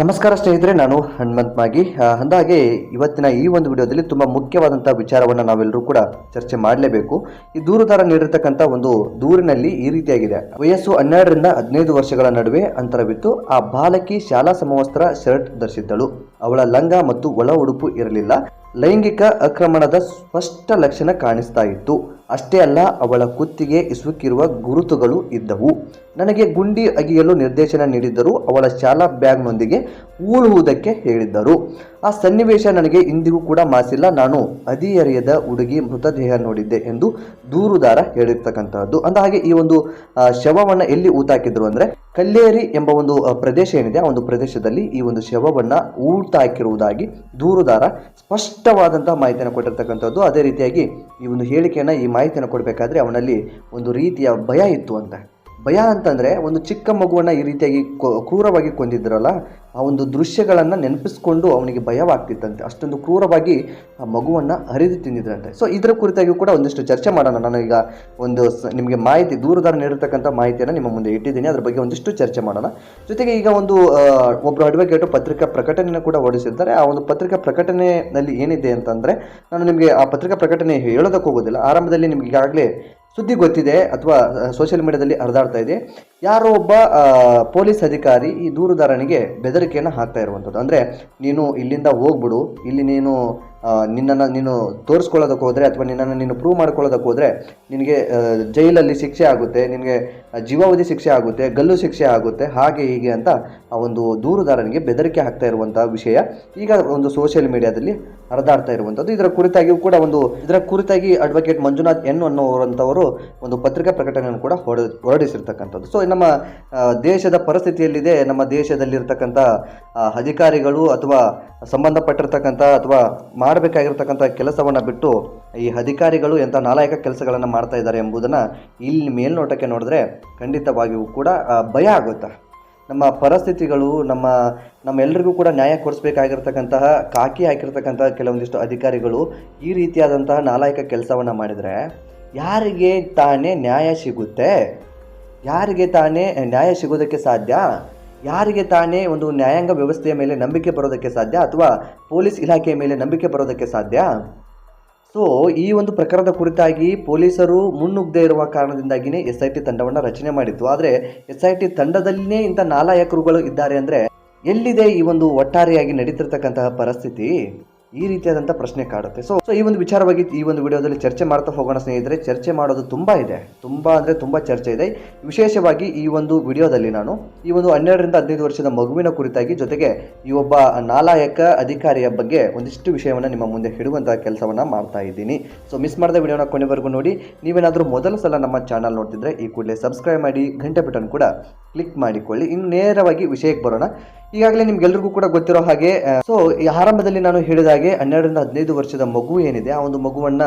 ನಮಸ್ಕಾರ ಸ್ನೇಹಿತರೆ, ನಾನು ಹನುಮಂತ್ ಮಾಗಿ. ಅಂದಾಗೆ ಇವತ್ತಿನ ಈ ಒಂದು ವಿಡಿಯೋದಲ್ಲಿ ತುಂಬ ಮುಖ್ಯವಾದಂಥ ವಿಚಾರವನ್ನು ನಾವೆಲ್ಲರೂ ಕೂಡ ಚರ್ಚೆ ಮಾಡಲೇಬೇಕು. ಈ ದೂರುದಾರ ನೀಡಿರ್ತಕ್ಕಂಥ ಒಂದು ದೂರಿನಲ್ಲಿ ಈ ರೀತಿಯಾಗಿದೆ. ವಯಸ್ಸು ಹನ್ನೆರಡರಿಂದ ಹದಿನೈದು ವರ್ಷಗಳ ನಡುವೆ ಅಂತರವಿತ್ತು. ಆ ಬಾಲಕಿ ಶಾಲಾ ಸಮವಸ್ತ್ರ, ಶರ್ಟ್ ಧರಿಸಿದ್ದಳು. ಅವಳ ಲಂಗ ಮತ್ತು ಒಳ ಉಡುಪು ಇರಲಿಲ್ಲ. ಲೈಂಗಿಕ ಆಕ್ರಮಣದ ಸ್ಪಷ್ಟ ಲಕ್ಷಣ ಕಾಣಿಸ್ತಾ ಇತ್ತು. ಅಷ್ಟೇ ಅಲ್ಲ, ಅವಳ ಕುತ್ತಿಗೆ ಇಸುಕಿರುವ ಗುರುತುಗಳು ಇದ್ದವು. ನನಗೆ ಗುಂಡಿ ಅಗಿಯಲು ನಿರ್ದೇಶನ ನೀಡಿದ್ದರು ಅವಳ ಶಾಲಾ ಬ್ಯಾಗ್ನೊಂದಿಗೆ ಊಳುವುದಕ್ಕೆ ಹೇಳಿದ್ದರು. ಆ ಸನ್ನಿವೇಶ ನನಗೆ ಇಂದಿಗೂ ಕೂಡ ಮಾಸಿಲ್ಲ. ನಾನು ಹದಿಹರೆಯದ ಹುಡುಗಿ ಮೃತದೇಹ ನೋಡಿದ್ದೆ ಎಂದು ದೂರುದಾರ ಹೇಳಿರ್ತಕ್ಕಂತಹದ್ದು. ಅಂದ ಹಾಗೆ ಈ ಒಂದು ಶವವನ್ನು ಎಲ್ಲಿ ಊತಾಕಿದ್ರು ಅಂದ್ರೆ ಕಲ್ಲೇರಿ ಎಂಬ ಒಂದು ಪ್ರದೇಶ ಏನಿದೆ, ಆ ಒಂದು ಪ್ರದೇಶದಲ್ಲಿ ಈ ಒಂದು ಶವವನ್ನ ಹಾಕಿರುವುದಾಗಿ ದೂರುದಾರ ಸ್ಪಷ್ಟವಾದಂತಹ ಮಾಹಿತಿಯನ್ನು ಕೊಟ್ಟಿರ್ತಕ್ಕಂಥದ್ದು ಅದೇ ರೀತಿಯಾಗಿ ಈ ಒಂದು ಹೇಳಿಕೆಯನ್ನ ಈ ಮಾಹಿತಿಯನ್ನು ಕೊಡಬೇಕಾದ್ರೆ ಅವನಲ್ಲಿ ಒಂದು ರೀತಿಯ ಭಯ ಇತ್ತು ಅಂತ. ಭಯ ಅಂತಂದರೆ ಒಂದು ಚಿಕ್ಕ ಮಗುವನ್ನು ಈ ರೀತಿಯಾಗಿ ಕ್ರೂರವಾಗಿ ಕೊಂದಿದ್ರಲ್ಲ, ಆ ಒಂದು ದೃಶ್ಯಗಳನ್ನು ನೆನಪಿಸ್ಕೊಂಡು ಅವನಿಗೆ ಭಯವಾಗ್ತಿತ್ತಂತೆ. ಅಷ್ಟೊಂದು ಕ್ರೂರವಾಗಿ ಆ ಮಗುವನ್ನು ಹರಿದು ತಿಂದಿದ್ರಂತೆ. ಸೊ ಇದರ ಕುರಿತಾಗಿ ಕೂಡ ಒಂದಿಷ್ಟು ಚರ್ಚೆ ಮಾಡೋಣ. ನಾನು ಈಗ ಒಂದು ನಿಮಗೆ ಮಾಹಿತಿ, ದೂರದಾರ ನೀಡಿರ್ತಕ್ಕಂಥ ಮಾಹಿತಿಯನ್ನು ನಿಮ್ಮ ಮುಂದೆ ಇಟ್ಟಿದ್ದೀನಿ. ಅದ್ರ ಬಗ್ಗೆ ಒಂದಿಷ್ಟು ಚರ್ಚೆ ಮಾಡೋಣ. ಜೊತೆಗೆ ಈಗ ಒಂದು ಒಬ್ಬರು ಅಡ್ವೊಕೇಟು ಪತ್ರಿಕಾ ಪ್ರಕಟಣೆಯನ್ನು ಕೂಡ ಹೊರಡಿಸಿದ್ದಾರೆ. ಆ ಒಂದು ಪತ್ರಿಕಾ ಪ್ರಕಟಣೆಯಲ್ಲಿ ಏನಿದೆ ಅಂತಂದರೆ, ನಾನು ನಿಮಗೆ ಆ ಪತ್ರಿಕಾ ಪ್ರಕಟಣೆ ಹೇಳೋದಕ್ಕೆ ಹೋಗೋದಿಲ್ಲ. ಆರಂಭದಲ್ಲಿ ನಿಮಗೆ ಈಗಾಗಲೇ ಸುದ್ದಿ ಗೊತ್ತಿದೆ ಅಥವಾ ಸೋಷಿಯಲ್ ಮೀಡಿಯಾದಲ್ಲಿ ಹರಿದಾಡ್ತಾ ಇದೆ. ಯಾರೋ ಒಬ್ಬ ಪೊಲೀಸ್ ಅಧಿಕಾರಿ ಈ ದೂರುದಾರನಿಗೆ ಬೆದರಿಕೆಯನ್ನು ಹಾಕ್ತಾ ಇರುವಂಥದ್ದು ಅಂದರೆ, ನೀನು ಇಲ್ಲಿಂದ ಹೋಗ್ಬಿಡು, ಇಲ್ಲಿ ನೀನು ನಿನ್ನನ್ನು ನೀನು ತೋರಿಸ್ಕೊಳ್ಳೋದಕ್ಕೆ ಹೋದರೆ ಅಥವಾ ನಿನ್ನನ್ನು ನೀನು ಪ್ರೂವ್ ಮಾಡ್ಕೊಳ್ಳೋದಕ್ಕೆ ಹೋದರೆ ನಿನಗೆ ಜೈಲಲ್ಲಿ ಶಿಕ್ಷೆ ಆಗುತ್ತೆ, ನಿನಗೆ ಜೀವಾವಧಿ ಶಿಕ್ಷೆ ಆಗುತ್ತೆ, ಗಲ್ಲು ಶಿಕ್ಷೆ ಆಗುತ್ತೆ, ಹಾಗೆ ಹೀಗೆ ಅಂತ ಆ ಒಂದು ದೂರುದಾರನಿಗೆ ಬೆದರಿಕೆ ಹಾಕ್ತಾ ಇರುವಂಥ ವಿಷಯ ಈಗ ಒಂದು ಸೋಷಿಯಲ್ ಮೀಡಿಯಾದಲ್ಲಿ ಹರಿದಾಡ್ತಾ ಇರುವಂಥದ್ದು ಇದರ ಕುರಿತಾಗಿಯೂ ಕೂಡ ಒಂದು, ಇದರ ಕುರಿತಾಗಿ ಅಡ್ವೊಕೇಟ್ ಮಂಜುನಾಥ್ ಎನ್ ಅನ್ನೋರಂಥವರು ಒಂದು ಪತ್ರಿಕಾ ಪ್ರಕಟಣೆಯನ್ನು ಕೂಡ ಹೊರ, ಹೊರಡಿಸಿರ್ತಕ್ಕಂಥದ್ದು. ಸೊ ನಮ್ಮ ದೇಶದ ಪರಿಸ್ಥಿತಿಯಲ್ಲಿದೆ, ನಮ್ಮ ದೇಶದಲ್ಲಿರ್ತಕ್ಕಂಥ ಅಧಿಕಾರಿಗಳು ಅಥವಾ ಸಂಬಂಧಪಟ್ಟಿರ್ತಕ್ಕಂಥ ಅಥವಾ ಮಾಡಬೇಕಾಗಿರ್ತಕ್ಕಂಥ ಕೆಲಸವನ್ನು ಬಿಟ್ಟು ಈ ಅಧಿಕಾರಿಗಳು ಎಂಥ ನಾಲಾಯಕ ಕೆಲಸಗಳನ್ನು ಮಾಡ್ತಾ ಇದ್ದಾರೆ ಎಂಬುದನ್ನು ಇಲ್ಲಿ ಮೇಲ್ನೋಟಕ್ಕೆ ನೋಡಿದ್ರೆ ಖಂಡಿತವಾಗಿಯೂ ಕೂಡ ಭಯ ಆಗುತ್ತೆ. ನಮ್ಮ ಪರಿಸ್ಥಿತಿಗಳು, ನಮ್ಮ ನಮ್ಮೆಲ್ಲರಿಗೂ ಕೂಡ ನ್ಯಾಯ ಕೊಡಿಸ್ಬೇಕಾಗಿರ್ತಕ್ಕಂತಹ, ಕಾಕಿ ಹಾಕಿರ್ತಕ್ಕಂತಹ ಕೆಲವೊಂದಿಷ್ಟು ಅಧಿಕಾರಿಗಳು ಈ ರೀತಿಯಾದಂತಹ ನಾಲಾಯಕ ಕೆಲಸವನ್ನು ಮಾಡಿದರೆ ಯಾರಿಗೆ ತಾನೇ ನ್ಯಾಯ ಸಿಗುತ್ತೆ? ಯಾರಿಗೆ ತಾನೇ ನ್ಯಾಯ ಸಿಗೋದಕ್ಕೆ ಸಾಧ್ಯ? ಯಾರಿಗೆ ತಾನೇ ಒಂದು ನ್ಯಾಯಾಂಗ ವ್ಯವಸ್ಥೆಯ ಮೇಲೆ ನಂಬಿಕೆ ಬರೋದಕ್ಕೆ ಸಾಧ್ಯ ಅಥವಾ ಪೊಲೀಸ್ ಇಲಾಖೆಯ ಮೇಲೆ ನಂಬಿಕೆ ಬರೋದಕ್ಕೆ ಸಾಧ್ಯ? ಸೊ ಈ ಒಂದು ಪ್ರಕರಣದ ಕುರಿತಾಗಿ ಪೊಲೀಸರು ಮುನ್ನುಗ್ಗದೇ ಇರುವ ಕಾರಣದಿಂದಾಗಿಯೇ ಎಸ್ ಐ ಟಿ ತಂಡವನ್ನು ರಚನೆ ಮಾಡಿತ್ತು. ಆದರೆ, ಎಸ್ ಐ ಟಿ ತಂಡದಲ್ಲಿನೇ ಇಂಥ ನಾಲಾಯಕರುಗಳು ಇದ್ದಾರೆ ಅಂದರೆ ಎಲ್ಲಿದೆ ಈ ಒಂದು ಒಟ್ಟಾರೆಯಾಗಿ ನಡೀತಿರ್ತಕ್ಕಂತಹ ಪರಿಸ್ಥಿತಿ? ಈ ರೀತಿಯಾದಂಥ ಪ್ರಶ್ನೆ ಕಾಡುತ್ತೆ. ಸೊ ಸೊ ಈ ಒಂದು ವಿಚಾರವಾಗಿ ಈ ಒಂದು ವಿಡಿಯೋದಲ್ಲಿ ಚರ್ಚೆ ಮಾಡ್ತಾ ಹೋಗೋಣ ಸ್ನೇಹಿತರೆ. ಚರ್ಚೆ ಮಾಡೋದು ತುಂಬ ಇದೆ. ತುಂಬ ಅಂದರೆ ತುಂಬ ಚರ್ಚೆ ಇದೆ. ವಿಶೇಷವಾಗಿ ಈ ಒಂದು ವಿಡಿಯೋದಲ್ಲಿ ನಾನು ಈ ಒಂದು ಹನ್ನೆರಡರಿಂದ ಹದಿನೈದು ವರ್ಷದ ಮಗುವಿನ ಕುರಿತಾಗಿ ಜೊತೆಗೆ ಈ ಒಬ್ಬ ನಾಲಾಯಕ ಅಧಿಕಾರಿಯ ಬಗ್ಗೆ ಒಂದಿಷ್ಟು ವಿಷಯವನ್ನು ನಿಮ್ಮ ಮುಂದೆ ಹಿಡುವಂತಹ ಕೆಲಸವನ್ನು ಮಾಡ್ತಾ ಇದ್ದೀನಿ. ಸೊ ಮಿಸ್ ಮಾಡಿದ ವಿಡಿಯೋನ ಕೊನೆವರೆಗೂ ನೋಡಿ. ನೀವೇನಾದರೂ ಮೊದಲ ಸಲ ನಮ್ಮ ಚಾನಲ್ ನೋಡ್ತಿದ್ರೆ ಈ ಕೂಡಲೇ ಸಬ್ಸ್ಕ್ರೈಬ್ ಮಾಡಿ ಗಂಟೆ ಬಟನ್ ಕೂಡ ಕ್ಲಿಕ್ ಮಾಡಿಕೊಳ್ಳಿ. ಇನ್ನು ನೇರವಾಗಿ ವಿಷಯಕ್ಕೆ ಬರೋಣ. ಈಗಾಗಲೇ ನಿಮ್ಗೆಲ್ರಿಗೂ ಕೂಡ ಗೊತ್ತಿರೋ ಹಾಗೆ ಸೊ ಈ ಆರಂಭದಲ್ಲಿ ನಾನು ಹೇಳಿದ ಹಾಗೆ ಹನ್ನೆರಡರಿಂದ ಹದಿನೈದು ವರ್ಷದ ಮಗು ಏನಿದೆ, ಆ ಒಂದು ಮಗುವನ್ನ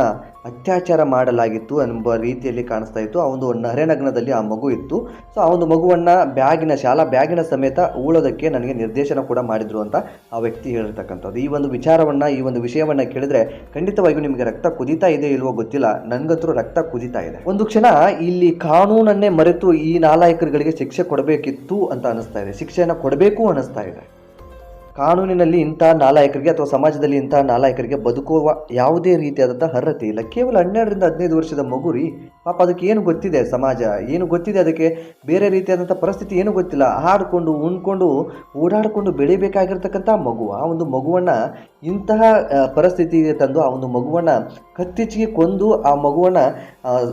ಅತ್ಯಾಚಾರ ಮಾಡಲಾಗಿತ್ತು ಎಂಬ ರೀತಿಯಲ್ಲಿ ಕಾಣಿಸ್ತಾ ಇತ್ತು. ಆ ಒಂದು ನರೇನಗ್ನದಲ್ಲಿ ಆ ಮಗು ಇತ್ತು. ಸೊ ಆ ಒಂದು ಮಗುವನ್ನ ಬ್ಯಾಗಿನ ಶಾಲಾ ಬ್ಯಾಗಿನ ಸಮೇತ ಉಳೋದಕ್ಕೆ ನನಗೆ ನಿರ್ದೇಶನ ಕೂಡ ಮಾಡಿದ್ರು ಅಂತ ಆ ವ್ಯಕ್ತಿ ಹೇಳಿರ್ತಕ್ಕಂಥದ್ದು. ಈ ಒಂದು ವಿಚಾರವನ್ನ, ಈ ಒಂದು ವಿಷಯವನ್ನ ಕೇಳಿದ್ರೆ ಖಂಡಿತವಾಗಿಯೂ ನಿಮಗೆ ರಕ್ತ ಕುದೀತಾ ಇದೆ ಇಲ್ವೋ ಗೊತ್ತಿಲ್ಲ. ನನ್ಗಂತೂ ರಕ್ತ ಕುದೀತಾ ಇದೆ. ಒಂದು ಕ್ಷಣ ಇಲ್ಲಿ ಕಾನೂನನ್ನೇ ಮರೆತು ಈ ನಾಲಾಯಕರುಗಳಿಗೆ ಶಿಕ್ಷೆ ಕೊಡಬೇಕಿತ್ತು ಅಂತ ಅನಿಸ್ತಾ ಇದೆ. ಶಿಕ್ಷೆಯನ್ನು ಕೊಡಬೇಕು ಅನಿಸ್ತಾ ಇದೆ. ಕಾನೂನಿನಲ್ಲಿ ಇಂಥ ನಾಲಾಯಕರಿಗೆ ಅಥವಾ ಸಮಾಜದಲ್ಲಿ ಇಂಥ ನಾಲಾಯಕರಿಗೆ ಬದುಕುವ ಯಾವುದೇ ರೀತಿಯಾದಂಥ ಅರ್ಹತೆ ಇಲ್ಲ. ಕೇವಲ ಹನ್ನೆರಡರಿಂದ ಹದಿನೈದು ವರ್ಷದ ಮಗು ರೀ ಪಾಪ ಅದಕ್ಕೆ ಏನು ಗೊತ್ತಿದೆ ಸಮಾಜ? ಏನು ಗೊತ್ತಿದೆ ಅದಕ್ಕೆ? ಬೇರೆ ರೀತಿಯಾದಂಥ ಪರಿಸ್ಥಿತಿ ಏನು ಗೊತ್ತಿಲ್ಲ. ಹಾಡಿಕೊಂಡು, ಉಣ್ಕೊಂಡು, ಓಡಾಡಿಕೊಂಡು ಬೆಳಿಬೇಕಾಗಿರ್ತಕ್ಕಂಥ ಮಗು, ಆ ಒಂದು ಮಗುವನ್ನು ಇಂತಹ ಪರಿಸ್ಥಿತಿಗೆ ತಂದು ಆ ಒಂದು ಮಗುವನ್ನು ಕತ್ತಿಚ್ಚಿಗೆ ಕೊಂದು ಆ ಮಗುವನ್ನು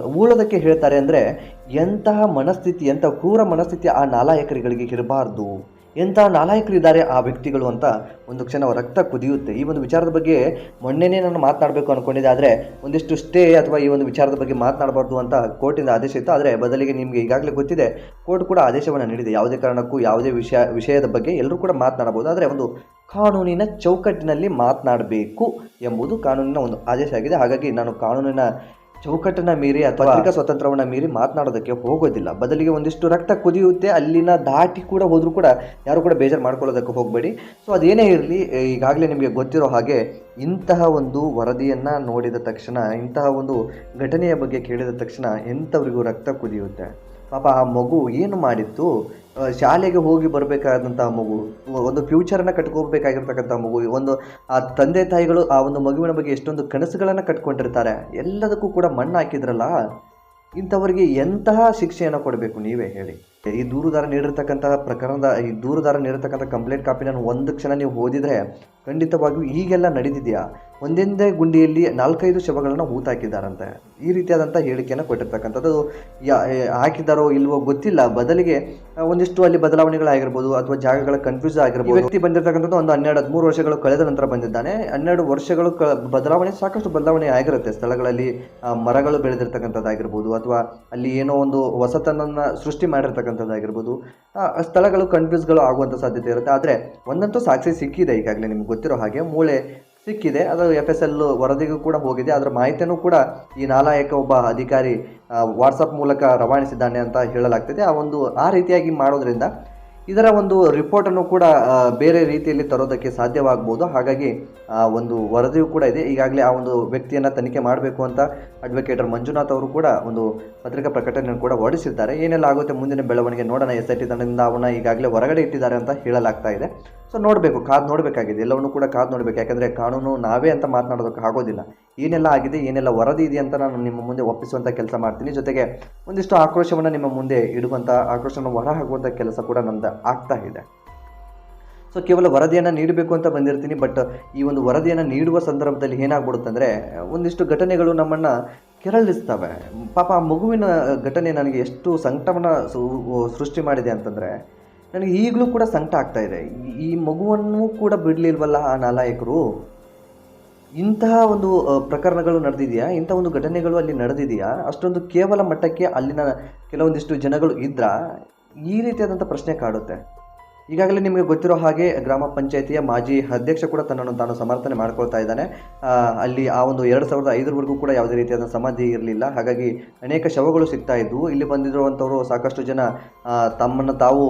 ಉಳೋದಕ್ಕೆ ಹೇಳ್ತಾರೆ ಅಂದರೆ ಎಂತಹ ಮನಸ್ಥಿತಿ, ಎಂಥ ಕ್ರೂರ ಮನಸ್ಥಿತಿ ಆ ನಾಲಾಯಕರುಗಳಿಗೆ ಇರಬಾರ್ದು. ಎಂಥ ನಾಲಾಯಕರಿದ್ದಾರೆ ಆ ವ್ಯಕ್ತಿಗಳು ಅಂತ ಒಂದು ಕ್ಷಣ ರಕ್ತ ಕುದಿಯುತ್ತೆ. ಈ ಒಂದು ವಿಚಾರದ ಬಗ್ಗೆ ಮೊನ್ನೆನೇ ನಾನು ಮಾತನಾಡಬೇಕು ಅನ್ಕೊಂಡಿದ್ದೆ, ಆದರೆ ಒಂದಿಷ್ಟು ಸ್ಟೇ ಅಥವಾ ಈ ಒಂದು ವಿಚಾರದ ಬಗ್ಗೆ ಮಾತನಾಡಬಾರ್ದು ಅಂತ ಕೋರ್ಟಿಂದ ಆದೇಶ ಇತ್ತು. ಆದರೆ ಬದಲಿಗೆ ನಿಮಗೆ ಈಗಾಗಲೇ ಗೊತ್ತಿದೆ, ಕೋರ್ಟ್ ಕೂಡ ಆದೇಶವನ್ನು ನೀಡಿದೆ. ಯಾವುದೇ ಕಾರಣಕ್ಕೂ ಯಾವುದೇ ವಿಷಯ, ವಿಷಯದ ಬಗ್ಗೆ ಎಲ್ಲರೂ ಕೂಡ ಮಾತನಾಡಬಹುದು. ಆದರೆ ಒಂದು ಕಾನೂನಿನ ಚೌಕಟ್ಟಿನಲ್ಲಿ ಮಾತನಾಡಬೇಕು ಎಂಬುದು ಕಾನೂನಿನ ಒಂದು ಆದೇಶ ಆಗಿದೆ. ಹಾಗಾಗಿ ನಾನು ಕಾನೂನಿನ ಚೌಕಟ್ಟನ್ನ ಮೀರಿ ಅಥವಾ ಪತ್ರಿಕಾ ಸ್ವತಂತ್ರವನ್ನ ಮೀರಿ ಮಾತನಾಡೋದಕ್ಕೆ ಹೋಗೋದಿಲ್ಲ. ಬದಲಿಗೆ ಒಂದಿಷ್ಟು ರಕ್ತ ಕುದಿಯುತ್ತೆ ಅಲ್ಲಿನ ದಾಟಿ ಕೂಡ ಹೋದ್ರೂ ಕೂಡ ಯಾರು ಕೂಡ ಬೇಜಾರು ಮಾಡ್ಕೊಳ್ಳೋದಕ್ಕೆ ಹೋಗಬೇಡಿ. ಸೊ ಅದೇನೇ ಇರಲಿ ಈಗಾಗಲೇ ನಿಮಗೆ ಗೊತ್ತಿರೋ ಹಾಗೆ ಇಂತಹ ಒಂದು ವರದಿಯನ್ನು ನೋಡಿದ ತಕ್ಷಣ ಇಂತಹ ಒಂದು ಘಟನೆಯ ಬಗ್ಗೆ ಕೇಳಿದ ತಕ್ಷಣ ಎಂಥವ್ರಿಗೂ ರಕ್ತ ಕುದಿಯುತ್ತೆ? ಪಾಪ ಆ ಮಗು ಏನು ಮಾಡಿತ್ತು? ಶಾಲೆಗೆ ಹೋಗಿ ಬರಬೇಕಾದಂತಹ ಮಗು, ಒಂದು ಫ್ಯೂಚರನ್ನು ಕಟ್ಕೋಬೇಕಾಗಿರ್ತಕ್ಕಂಥ ಮಗು ಒಂದು, ಆ ತಂದೆ ತಾಯಿಗಳು ಆ ಒಂದು ಮಗುವಿನ ಬಗ್ಗೆ ಎಷ್ಟೊಂದು ಕನಸುಗಳನ್ನು ಕಟ್ಕೊಂಡಿರ್ತಾರೆ, ಎಲ್ಲದಕ್ಕೂ ಕೂಡ ಮಣ್ಣು ಹಾಕಿದ್ರಲ್ಲ, ಇಂಥವರಿಗೆ ಎಂತಹ ಶಿಕ್ಷೆಯನ್ನು ಕೊಡಬೇಕು ನೀವೇ ಹೇಳಿ. ಈ ದೂರುದಾರ ನೀಡಿರ್ತಕ್ಕಂತಹ ಪ್ರಕರಣದ, ಈ ದೂರುದಾರ ನೀಡಿರ್ತಕ್ಕಂಥ ಕಂಪ್ಲೇಂಟ್ ಕಾಪಿ ನಾನು ಒಂದು ಕ್ಷಣ ನೀವು ಓದಿದರೆ ಖಂಡಿತವಾಗಿಯೂ ಈಗೆಲ್ಲ ನಡೆದಿದೆಯಾ ಒಂದೊಂದೇ ಗುಂಡಿಯಲ್ಲಿ ನಾಲ್ಕೈದು ಶವಗಳನ್ನು ಹೂತಾಕಿದ್ದಾರಂತೆ. ಈ ರೀತಿಯಾದಂಥ ಹೇಳಿಕೆಯನ್ನು ಕೊಟ್ಟಿರ್ತಕ್ಕಂಥದ್ದು. ಯಾ ಹಾಕಿದ್ದಾರೋ ಇಲ್ವೋ ಗೊತ್ತಿಲ್ಲ. ಬದಲಿಗೆ ಒಂದಿಷ್ಟು ಅಲ್ಲಿ ಬದಲಾವಣೆಗಳಾಗಿರ್ಬೋದು ಅಥವಾ ಜಾಗಗಳ ಕನ್ಫ್ಯೂಸ್ ಆಗಿರ್ಬೋದು. ವ್ಯಕ್ತಿ ಬಂದಿರತಕ್ಕಂಥದ್ದು ಒಂದು ಹನ್ನೆರಡು, ಹದಿಮೂರು ವರ್ಷಗಳು ಕಳೆದ ನಂತರ ಬಂದಿದ್ದಾನೆ. ಹನ್ನೆರಡು ವರ್ಷಗಳು ಕ, ಬದಲಾವಣೆ, ಸಾಕಷ್ಟು ಬದಲಾವಣೆ ಆಗಿರುತ್ತೆ. ಸ್ಥಳಗಳಲ್ಲಿ ಮರಗಳು ಬೆಳೆದಿರ್ತಕ್ಕಂಥದ್ದಾಗಿರ್ಬೋದು ಅಥವಾ ಅಲ್ಲಿ ಏನೋ ಒಂದು ಹೊಸತನನ್ನು ಸೃಷ್ಟಿ ಮಾಡಿರ್ತಕ್ಕಂಥದ್ದಾಗಿರ್ಬೋದು. ಸ್ಥಳಗಳು ಕನ್ಫ್ಯೂಸ್ಗಳು ಆಗುವಂಥ ಸಾಧ್ಯತೆ ಇರುತ್ತೆ. ಆದರೆ ಒಂದಂತೂ ಸಾಕ್ಷಿ ಸಿಕ್ಕಿದೆ ಈಗಾಗಲೇ ನಿಮ್ಗೆ ಗೊತ್ತಿರೋ ಹಾಗೆ. ಮೂಳೆ ಸಿಕ್ಕಿದೆ. ಅದು ಎಫ್ ಎಸ್ ಎಲ್ ವರದಿಗೂ ಕೂಡ ಹೋಗಿದೆ. ಅದರ ಮಾಹಿತಿಯನ್ನು ಕೂಡ ಈ ನಾಲಾಯಕ ಒಬ್ಬ ಅಧಿಕಾರಿ ವಾಟ್ಸಪ್ ಮೂಲಕ ರವಾನಿಸಿದ್ದಾನೆ ಅಂತ ಹೇಳಲಾಗ್ತಿದೆ. ಆ ಒಂದು, ಆ ರೀತಿಯಾಗಿ ಮಾಡೋದ್ರಿಂದ ಇದರ ಒಂದು ರಿಪೋರ್ಟನ್ನು ಕೂಡ ಬೇರೆ ರೀತಿಯಲ್ಲಿ ತರೋದಕ್ಕೆ ಸಾಧ್ಯವಾಗ್ಬೋದು. ಹಾಗಾಗಿ, ಆ, ಒಂದು ವರದಿಯೂ ಕೂಡ ಇದೆ. ಈಗಾಗಲೇ ಆ ಒಂದು ವ್ಯಕ್ತಿಯನ್ನು ತನಿಖೆ ಮಾಡಬೇಕು ಅಂತ ಅಡ್ವೊಕೇಟರ್ ಮಂಜುನಾಥ್ ಅವರು ಕೂಡ ಒಂದು ಪತ್ರಿಕಾ ಪ್ರಕಟಣೆಯನ್ನು ಕೂಡ ಹೊರಡಿಸಿದ್ದಾರೆ. ಏನೆಲ್ಲ ಆಗುತ್ತೆ ಮುಂದಿನ ಬೆಳವಣಿಗೆ ನೋಡೋಣ. ಎಸ್ ಐ ಟಿ ತಂಡದಿಂದ ಅವನ್ನ ಈಗಾಗಲೇ ಹೊರಗಡೆ ಇಟ್ಟಿದ್ದಾರೆ ಅಂತ ಹೇಳಲಾಗ್ತಾ ಇದೆ. ಸೊ ನೋಡಬೇಕು, ಕಾದು ನೋಡಬೇಕಾಗಿದೆ. ಎಲ್ಲವನ್ನು ಕೂಡ ಕಾದು ನೋಡಬೇಕು. ಯಾಕಂದರೆ ಕಾನೂನು ನಾವೇ ಅಂತ ಮಾತನಾಡೋದಕ್ಕೆ ಆಗೋದಿಲ್ಲ. ಏನೆಲ್ಲ ಆಗಿದೆ, ಏನೆಲ್ಲ ವರದಿ ಇದೆ ಅಂತ ನಾನು ನಿಮ್ಮ ಮುಂದೆ ಒಪ್ಪಿಸುವಂಥ ಕೆಲಸ ಮಾಡ್ತೀನಿ. ಜೊತೆಗೆ ಒಂದಿಷ್ಟು ಆಕ್ರೋಶವನ್ನು ನಿಮ್ಮ ಮುಂದೆ ಇಡುವಂಥ ಆಕ್ರೋಶವನ್ನು ಹೊರ ಹಾಕುವಂಥ ಕೆಲಸ ಕೂಡ ನಂದು ಆಗ್ತಾ ಇದೆ. ಸೊ ಕೇವಲ ವರದಿಯನ್ನು ನೀಡಬೇಕು ಅಂತ ಬಂದಿರ್ತೀನಿ. ಬಟ್ ಈ ಒಂದು ವರದಿಯನ್ನು ನೀಡುವ ಸಂದರ್ಭದಲ್ಲಿ ಏನಾಗ್ಬಿಡುತ್ತೆ ಅಂದರೆ, ಒಂದಿಷ್ಟು ಘಟನೆಗಳು ನಮ್ಮನ್ನು ಕೆರಳಿಸ್ತವೆ. ಪಾಪ ಆ ಮಗುವಿನ ಘಟನೆ ನನಗೆ ಎಷ್ಟು ಸಂಕಟವನ್ನು ಸೃಷ್ಟಿ ಮಾಡಿದೆ ಅಂತಂದರೆ ನನಗೆ ಈಗಲೂ ಕೂಡ ಸಂಕಟ ಆಗ್ತಾ ಇದೆ. ಈ- ಮಗುವನ್ನು ಕೂಡ ಬಿಡಲಿಲ್ವಲ್ಲ ಆ ನಾಲಾಯಕರು? ಇಂತಹ ಒಂದು ಪ್ರಕರಣಗಳು ನಡೆದಿದೆಯಾ? ಇಂಥ ಒಂದು ಘಟನೆಗಳು ಅಲ್ಲಿ ನಡೆದಿದೆಯಾ? ಅಷ್ಟೊಂದು ಕೇವಲ ಮಟ್ಟಕ್ಕೆ ಅಲ್ಲಿನ ಕೆಲವೊಂದಿಷ್ಟು ಜನಗಳು ಇದ್ರ? ಈ ರೀತಿಯಾದಂಥ ಪ್ರಶ್ನೆ ಕಾಡುತ್ತೆ. ಈಗಾಗಲೇ ನಿಮಗೆ ಗೊತ್ತಿರೋ ಹಾಗೆ ಗ್ರಾಮ ಪಂಚಾಯಿತಿಯ ಮಾಜಿ ಅಧ್ಯಕ್ಷ ಕೂಡ ತನ್ನನ್ನು ತಾನು ಸಮರ್ಥನೆ ಮಾಡ್ಕೊಳ್ತಾ ಇದ್ದಾನೆ. ಅಲ್ಲಿ ಆ ಒಂದು ಎರಡು ಸಾವಿರದ ಐದರವರೆಗೂ ಕೂಡ ಯಾವುದೇ ರೀತಿಯಾದ ಸಮಾಧಿ ಇರಲಿಲ್ಲ. ಹಾಗಾಗಿ ಅನೇಕ ಶವಗಳು ಸಿಗ್ತಾ ಇದ್ವು. ಇಲ್ಲಿ ಬಂದಿರುವಂಥವರು ಸಾಕಷ್ಟು ಜನ ತಮ್ಮನ್ನು ತಾವು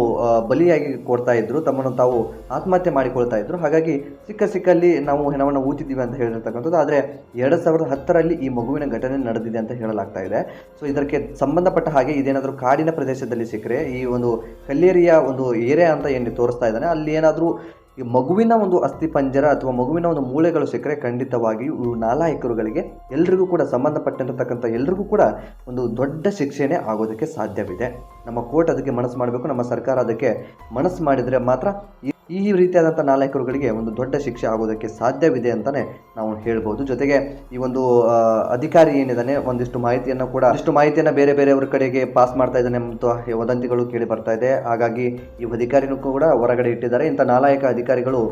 ಬಲಿಯಾಗಿ ಕೊಡ್ತಾ ಇದ್ರು. ತಮ್ಮನ್ನು ತಾವು ಆತ್ಮಹತ್ಯೆ ಮಾಡಿಕೊಳ್ತಾ ಇದ್ರು. ಹಾಗಾಗಿ ಸಿಕ್ಕ ಸಿಕ್ಕಲ್ಲಿ ನಾವು ಹೆಣವನ್ನು ಊತಿದ್ದೀವಿ ಅಂತ ಹೇಳಿರ್ತಕ್ಕಂಥದ್ದು. ಆದರೆ ಎರಡು ಸಾವಿರದ ಹತ್ತರಲ್ಲಿ ಈ ಮಗುವಿನ ಘಟನೆ ನಡೆದಿದೆ ಅಂತ ಹೇಳಲಾಗ್ತಾ ಇದೆ. ಸೊ ಇದಕ್ಕೆ ಸಂಬಂಧಪಟ್ಟ ಹಾಗೆ ಇದೇನಾದರೂ ಕಾಡಿನ ಪ್ರದೇಶದಲ್ಲಿ ಸಿಕ್ಕರೆ, ಈ ಒಂದು ಕಲ್ಲೇರಿಯ ಒಂದು ಏರಿಯಾ ಅಂತ ಏನು ತೋರಿಸ್ತಾ ಇದ್ದಾನೆ. ಅಲ್ಲಿ ಏನಾದರೂ ಈ ಮಗುವಿನ ಒಂದು ಅಸ್ಥಿ ಪಂಜರ ಅಥವಾ ಮಗುವಿನ ಒಂದು ಮೂಳೆಗಳು ಸಿಕ್ಕರೆ ಖಂಡಿತವಾಗಿಯೂ ಇವು ನಾಲಾಯಕರುಗಳಿಗೆ ಎಲ್ರಿಗೂ ಕೂಡ ಸಂಬಂಧಪಟ್ಟಿರತಕ್ಕಂಥ ಎಲ್ರಿಗೂ ಕೂಡ ಒಂದು ದೊಡ್ಡ ಶಿಕ್ಷೆನೇ ಆಗೋದಕ್ಕೆ ಸಾಧ್ಯವಿದೆ. ನಮ್ಮ ಕೋರ್ಟ್ ಅದಕ್ಕೆ ಮನಸ್ಸು ಮಾಡಬೇಕು. ನಮ್ಮ ಸರ್ಕಾರ ಅದಕ್ಕೆ ಮನಸ್ಸು ಮಾಡಿದರೆ ಮಾತ್ರ ಈ- ಈ ರೀತಿಯಾದಂಥ ನಾಲಾಯಕರುಗಳಿಗೆ ಒಂದು ದೊಡ್ಡ ಶಿಕ್ಷೆ ಆಗೋದಕ್ಕೆ ಸಾಧ್ಯವಿದೆ ಅಂತಲೇ ನಾವು ಹೇಳ್ಬೋದು. ಜೊತೆಗೆ ಈ ಒಂದು ಅಧಿಕಾರಿ ಏನಿದ್ದಾನೆ, ಒಂದಿಷ್ಟು ಮಾಹಿತಿಯನ್ನು ಕೂಡ, ಒಂದಿಷ್ಟು ಮಾಹಿತಿಯನ್ನು ಬೇರೆ ಬೇರೆಯವರ ಕಡೆಗೆ ಪಾಸ್ ಮಾಡ್ತಾ ಇದ್ದಾನೆ ಮತ್ತು ವದಂತಿಗಳು ಕೇಳಿ ಬರ್ತಾ ಇದೆ. ಹಾಗಾಗಿ ಈ ಅಧಿಕಾರಿನೂ ಕೂಡ ಹೊರಗಡೆ ಇಟ್ಟಿದ್ದಾರೆ. ಇಂಥ ನಾಲಾಯಕ ಅಧಿಕಾರಿಗಳು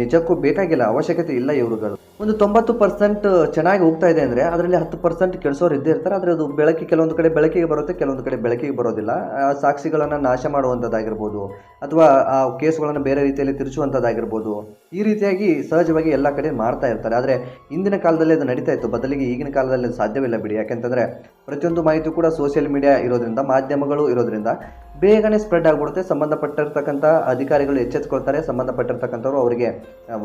ನಿಜಕ್ಕೂ ಬೇಕಾಗಿಲ್ಲ ಅವಶ್ಯಕತೆ ಇಲ್ಲ ಇವರುಗಳು ಒಂದು ತೊಂಬತ್ತು ಪರ್ಸೆಂಟ್ ಚೆನ್ನಾಗಿ ಹೋಗ್ತಾ ಇದೆ ಅಂದರೆ ಅದರಲ್ಲಿ ಹತ್ತು ಪರ್ಸೆಂಟ್ ಕೆಲಸವ್ರು ಇದ್ದೇ ಇರ್ತಾರೆ. ಆದರೆ ಅದು ಬೆಳಕಿ, ಕೆಲವೊಂದು ಕಡೆ ಬೆಳಕಿಗೆ ಬರುತ್ತೆ, ಕೆಲವೊಂದು ಕಡೆ ಬೆಳಕಿಗೆ ಬರೋದಿಲ್ಲ. ಸಾಕ್ಷಿಗಳನ್ನು ನಾಶ ಮಾಡುವಂಥದ್ದಾಗಿರ್ಬೋದು ಅಥವಾ ಆ ಕೇಸುಗಳನ್ನು ಬೇರೆ ರೀತಿಯಲ್ಲಿ ತಿರುಚುವಂಥದ್ದಾಗಿರ್ಬೋದು ಈ ರೀತಿಯಾಗಿ ಸಹಜವಾಗಿ ಎಲ್ಲ ಕಡೆ ಮಾಡ್ತಾ ಇರ್ತಾರೆ. ಆದರೆ ಇಂದಿನ ಕಾಲದಲ್ಲಿ ಅದು ನಡೀತಾ ಇತ್ತು. ಬದಲಿಗೆ ಈಗಿನ ಕಾಲದಲ್ಲಿ ಸಾಧ್ಯವಿಲ್ಲ ಬಿಡಿ. ಯಾಕೆಂತಂದರೆ ಪ್ರತಿಯೊಂದು ಮಾಹಿತಿ ಕೂಡ ಸೋಷಿಯಲ್ ಮೀಡಿಯಾ ಇರೋದರಿಂದ, ಮಾಧ್ಯಮಗಳು ಇರೋದರಿಂದ ಬೇಗನೆ ಸ್ಪ್ರೆಡ್ ಆಗಿಬಿಡುತ್ತೆ. ಸಂಬಂಧಪಟ್ಟಿರ್ತಕ್ಕಂಥ ಅಧಿಕಾರಿಗಳು ಎಚ್ಚೆತ್ಕೊಳ್ತಾರೆ. ಸಂಬಂಧಪಟ್ಟಿರ್ತಕ್ಕಂಥವ್ರು ಅವರಿಗೆ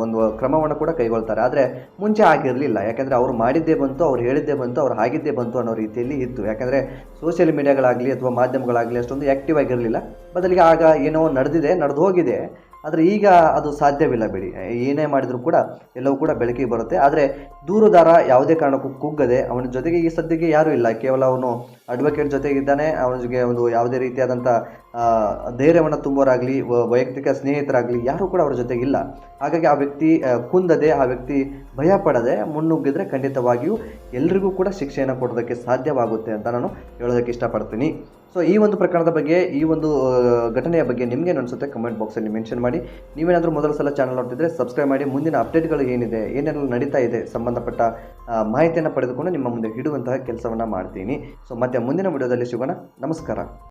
ಒಂದು ಕ್ರಮವನ್ನು ಕೂಡ ಕೈಗೊಳ್ತಾರೆ. ಆದರೆ ಮುಂಚೆ ಆಗಿರಲಿಲ್ಲ. ಯಾಕೆಂದರೆ ಅವರು ಮಾಡಿದ್ದೇ ಬಂತು, ಅವ್ರು ಹೇಳಿದ್ದೇ ಬಂತು, ಅವ್ರು ಆಗಿದ್ದೇ ಬಂತು ಅನ್ನೋ ರೀತಿಯಲ್ಲಿ ಇತ್ತು. ಯಾಕೆಂದರೆ ಸೋಷಿಯಲ್ ಮೀಡಿಯಾಗಳಾಗಲಿ ಅಥವಾ ಮಾಧ್ಯಮಗಳಾಗಲಿ ಅಷ್ಟೊಂದು ಆ್ಯಕ್ಟಿವ್ ಆಗಿರಲಿಲ್ಲ. ಬದಲಿಗೆ ಆಗ ಏನೋ ನಡೆದಿದೆ, ನಡೆದು ಹೋಗಿದೆ. ಆದರೆ ಈಗ ಅದು ಸಾಧ್ಯವಿಲ್ಲ ಬಿಡಿ. ಏನೇ ಮಾಡಿದರೂ ಕೂಡ ಎಲ್ಲವೂ ಕೂಡ ಬೆಳಕಿಗೆ ಬರುತ್ತೆ. ಆದರೆ ದೂರುದಾರ ಯಾವುದೇ ಕಾರಣಕ್ಕೂ ಕುಗ್ಗದೆ ಅವನ ಜೊತೆಗೆ ಈ ಸದ್ಯಕ್ಕೆ ಯಾರೂ ಇಲ್ಲ. ಕೇವಲ ಅವನು ಅಡ್ವೊಕೇಟ್ ಜೊತೆಗಿದ್ದಾನೆ. ಅವನಿಗೆ ಒಂದು ಯಾವುದೇ ರೀತಿಯಾದಂಥ ಧೈರ್ಯವನ್ನು ತುಂಬೋರಾಗಲಿ ವೈಯಕ್ತಿಕ ಸ್ನೇಹಿತರಾಗಲಿ ಯಾರೂ ಕೂಡ ಅವ್ರ ಜೊತೆಗಿಲ್ಲ ಹಾಗಾಗಿ ಆ ವ್ಯಕ್ತಿ ಕುಂದದೆ ಆ ವ್ಯಕ್ತಿ ಭಯ ಪಡದೆ ಮುನ್ನುಗ್ಗಿದ್ರೆ ಖಂಡಿತವಾಗಿಯೂ ಎಲ್ರಿಗೂ ಕೂಡ ಶಿಕ್ಷೆಯನ್ನು ಕೊಡೋದಕ್ಕೆ ಸಾಧ್ಯವಾಗುತ್ತೆ ಅಂತ ನಾನು ಹೇಳೋದಕ್ಕೆ ಇಷ್ಟಪಡ್ತೀನಿ. ಸೊ ಈ ಒಂದು ಪ್ರಕರಣದ ಬಗ್ಗೆ, ಈ ಒಂದು ಘಟನೆಯ ಬಗ್ಗೆ ನಿಮಗೆ ಅನಿಸುತ್ತೆ? ಕಮೆಂಟ್ ಬಾಕ್ಸಲ್ಲಿ ಮೆನ್ಷನ್ ಮಾಡಿ. ನೀವೇನಾದರೂ ಮೊದಲ ಸಲ ಚಾನಲ್ ನೋಡ್ತಿದ್ರೆ ಸಬ್ಸ್ಕ್ರೈಬ್ ಮಾಡಿ. ಮುಂದಿನ ಅಪ್ಡೇಟ್ಗಳು ಏನಿದೆ ಏನೆಲ್ಲ ನಡೀತಾ ಇದೆ ಸಂಬಂಧಪಟ್ಟ ಮಾಹಿತಿಯನ್ನು ಪಡೆದುಕೊಂಡು ನಿಮ್ಮ ಮುಂದೆ ಇಡುವಂತಹ ಕೆಲಸವನ್ನು ಮಾಡ್ತೀನಿ. ಸೊ ಮತ್ತೆ ಮುಂದಿನ ವಿಡಿಯೋದಲ್ಲಿ ಸಿಗೋಣ. ನಮಸ್ಕಾರ.